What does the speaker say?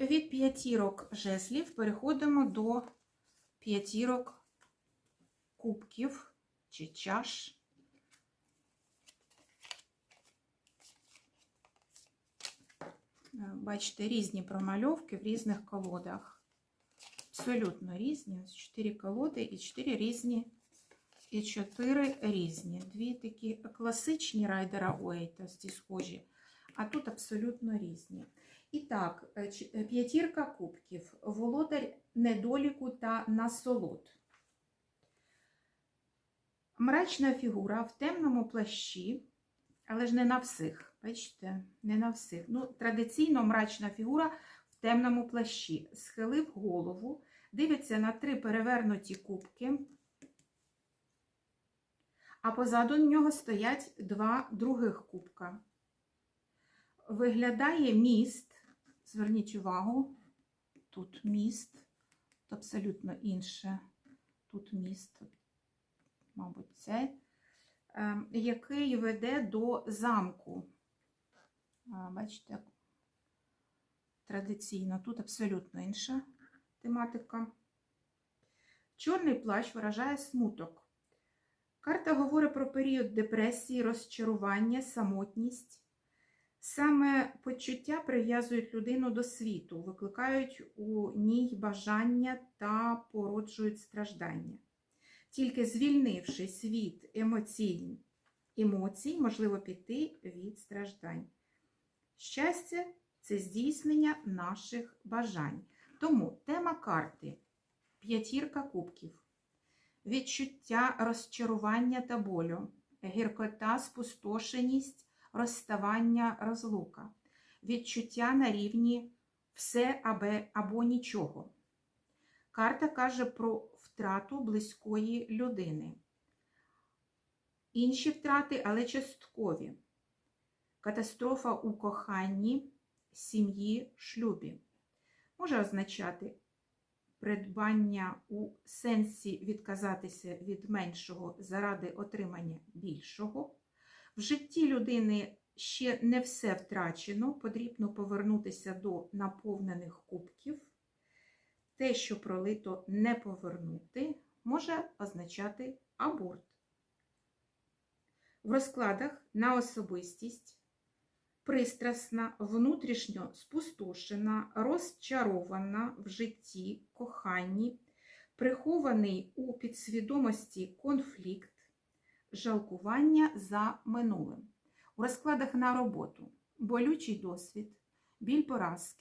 Від п'ятірок жезлів переходимо до п'ятірок кубків чи чаш. Е, Бачите, різні промальовки в різних колодах. Абсолютно різні. Ось чотири колоди і чотири різні. І чотири різні. Дві такі класичні райдера Уейта, ці схожі, а тут абсолютно різні. І так, е, е, п'ятірка кубків, володар недоліку та насолод. Мрачна фігура в темному плащі, але ж не на всіх. Бачите, не на всіх. Ну, традиційно мрачна фігура в темному плащі. Схилив голову, дивиться на три перевернуті кубки, а позаду нього стоять два других кубка. Виглядає міст, зверніть увагу, тут міст, абсолютно інше. Тут міст, мабуть, це, е, який веде до замку. Бачите, традиційно, тут абсолютно інша тематика. Чорний плащ виражає смуток. Карта говорить про період депресії, розчарування, самотність. Саме почуття прив'язують людину до світу, викликають у ній бажання та породжують страждання. Тільки звільнивши світ емоцій, емоцій, можливо піти від страждань. Щастя це здійснення наших бажань. Тому тема карти п'ятірка кубків, відчуття розчарування та болю, гіркота, спустошеність, розставання, розлука, відчуття на рівні все абе- або нічого. Карта каже про втрату близької людини. Інші втрати, але часткові. Катастрофа у коханні, сім'ї, шлюбі. Може означати придбання у сенсі відказатися від меншого заради отримання більшого. В житті людини ще не все втрачено, потрібно повернутися до наповнених кубків. Те, що пролито не повернути, може означати аборт. В розкладах на особистість пристрасна, внутрішньо спустошена, розчарована в житті, коханні, прихований у підсвідомості конфлікт, жалкування за минулим. У розкладах на роботу. Болючий досвід, біль поразки,